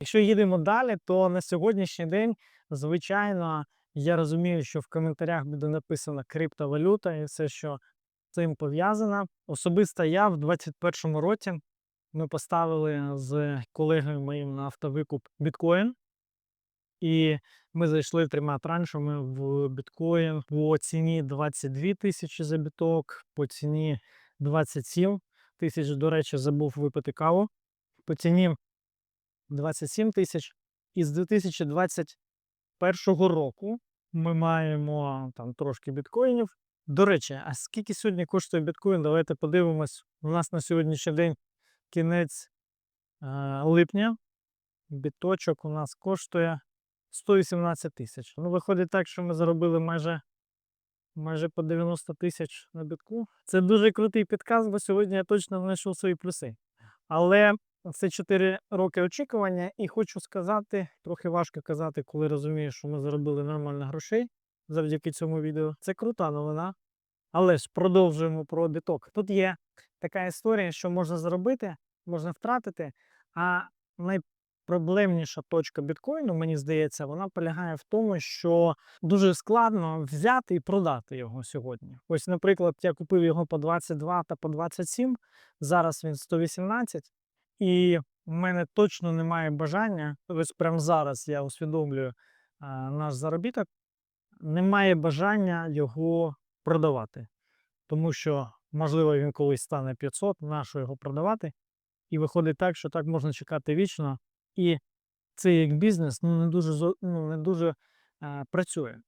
Якщо їдемо далі, то на сьогоднішній день, звичайно, я розумію, що в коментарях буде написано криптовалюта і все, що цим пов'язано. Особисто я в 2021 році ми поставили з колегою моїм на автовикуп біткоін. І ми зайшли трьома траншами в біткоін по ціні 22 тисячі за біток, по ціні 27 тисяч. До речі, забув випити каву. По ціні 27 тисяч. І з 2021 року ми маємо там трошки біткоїнів. До речі, а скільки сьогодні коштує біткоін? Давайте подивимось. У нас на сьогоднішній день кінець е, липня. Біточок у нас коштує 118 тисяч. Ну, виходить так, що ми заробили майже, майже по 90 тисяч на бітку. Це дуже крутий підказ, бо сьогодні я точно знайшов свої плюси. Але це 4 роки очікування, і хочу сказати, трохи важко казати, коли розумієш, що ми заробили нормально грошей завдяки цьому відео. Це крута новина. Але ж продовжуємо про біток. Тут є така історія, що можна заробити, можна втратити. А найпроблемніша точка біткоїну, мені здається, вона полягає в тому, що дуже складно взяти і продати його сьогодні. Ось, наприклад, я купив його по 22 та по 27, зараз він 118, і в мене точно немає бажання. Ось прямо зараз я усвідомлюю наш заробіток, немає бажання його продавати. Тому що, можливо, він колись стане 500, нащо його продавати. І виходить так, що так можна чекати вічно. І це як бізнес ну, не дуже, ну, не дуже е, працює.